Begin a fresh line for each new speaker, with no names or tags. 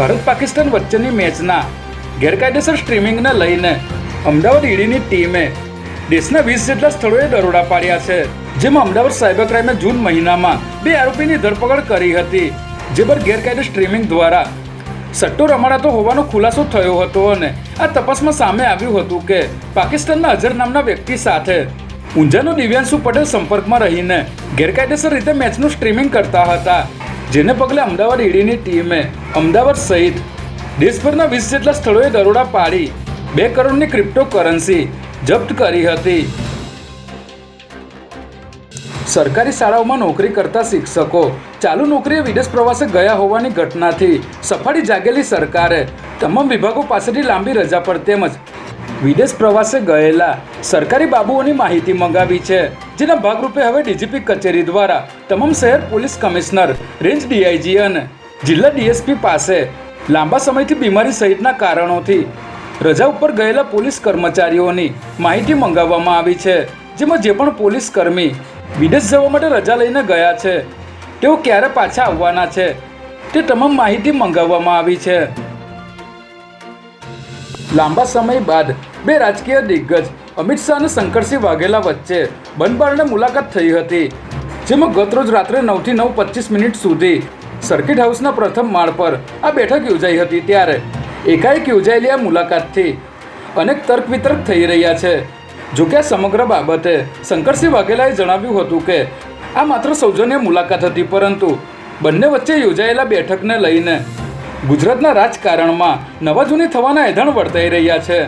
ભારત પાકિસ્તાન વચ્ચેની મેચના ગેરકાયદેસર સ્ટ્રીમિંગને લઈને અમદાવાદ ઈડીની ટીમે દેશના વીસ જેટલા સ્થળોએ દરોડા પાડ્યા છે. જેમાં અમદાવાદ સાયબર ક્રાઇમે જૂન મહિનામાં બે આરોપીની ધરપકડ કરી હતી. જે પર ગેરકાયદે સ્ટ્રીમિંગ દ્વારા સટ્ટો રમાડાતો હોવાનો ખુલાસો થયો હતો અને આ તપાસમાં સામે આવ્યું હતું કે પાકિસ્તાનના અઝર નામના વ્યક્તિ સાથે ઊંઝાનો દિવ્યાંશુ પટેલ સંપર્કમાં રહીને ગેરકાયદેસર રીતે મેચનું સ્ટ્રીમિંગ કરતા હતા. જેને પગલે અમદાવાદ ઈડીની ટીમે અમદાવાદ સહિત દેશભરના વીસ જેટલા સ્થળોએ દરોડા પાડી બે કરોડની ક્રિપ્ટો કરન્સી જપ્ત કરી હતી. સરકારી શાળાઓમાં નોકરી કરતા શિક્ષકો ચાલુ નોકરીએ વિદેશ પ્રવાસે ગયા હોવાની ઘટનાથી સફાળી જાગેલી સરકારે તમામ વિભાગો પાસેથી લાંબી રજા પર તેમજ વિદેશ પ્રવાસે ગયેલા સરકારી બાબુઓની માહિતી મંગાવી છે, જેના ભાગરૂપે હવે ડીજીપી કચેરી દ્વારા તમામ શહેર પોલીસ કમિશનર, રેન્જ ડીઆઈજી અને જિલ્લા ડીએસપી પાસે લાંબા સમયથી બીમારી સહિતના કારણોથી રજા ઉપર ગયેલા પોલીસ કર્મચારીઓની માહિતી મંગાવવામાં આવી છે, જેમાં જે પણ પોલીસ કર્મી વિદેશ જવા માટે રજા લઈને ગયા છે, તેઓ ક્યારે પાછા આવવાના છે, તે તમામ માહિતી મંગાવવામાં આવી છે. લાંબા સમય બાદ બે રાજકીય દિગ્ગજ, અમિત શાહ અને શંકરસિંહ વાઘેલા વચ્ચે બનબારણે મુલાકાત થઈ હતી, જેમાં ગતરોજ રાત્રે નવથી નવ પચીસ મિનિટ સુધી સર્કિટ હાઉસના પ્રથમ માળ પર આ બેઠક યોજાઈ હતી ત્યારે એકાએક યોજાયેલી આ મુલાકાતથી અનેક તર્ક વિતર્ક થઈ રહ્યા છે. જોકે આ સમગ્ર બાબતે શંકરસિંહ વાઘેલાએ જણાવ્યું હતું કે આ માત્ર સૌજન્ય મુલાકાત હતી, પરંતુ બંને વચ્ચે યોજાયેલા બેઠકને લઈને ગુજરાતના રાજકારણમાં નવા જૂની થવાના એધાણ વર્તાઈ રહ્યા છે.